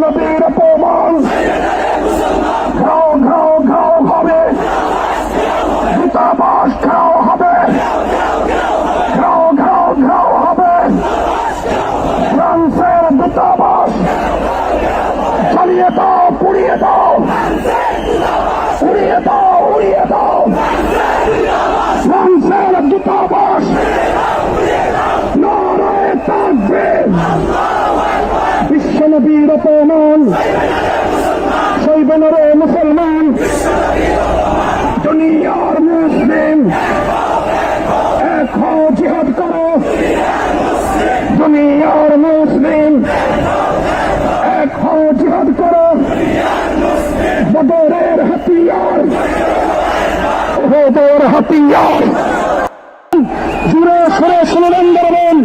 বিশ্বনবীর অপমান ঘাও ঘাও ঘাও হবে দূতাবাস ঘাও হবে ঘাও ঘাও ঘাও হবে ফ্রান্সের দূতাবাস জ্বালিয়ে দাও পুড়িয়ে দাও উড়িয়ে দাও উড়িয়ে দাও ফ্রান্সের দূতাবাস নারায় থাকবে বিশ্বনবীর অপমান সৈবনের মুসলমান। দুনিয়ার মুসলিম। এক জিহাদ করো। দুনিয়ার মুসলিম। এক জিহাদ করো। বদরের হাতিয়ার। ওদের হাতিয়ার। জুড়ে সরে শুনলেন বলবেন।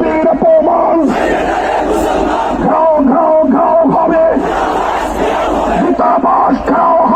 বিশ্বনবীর অপমান ঘাও ঘাও ঘাও হবে দূতাবাস ঘাও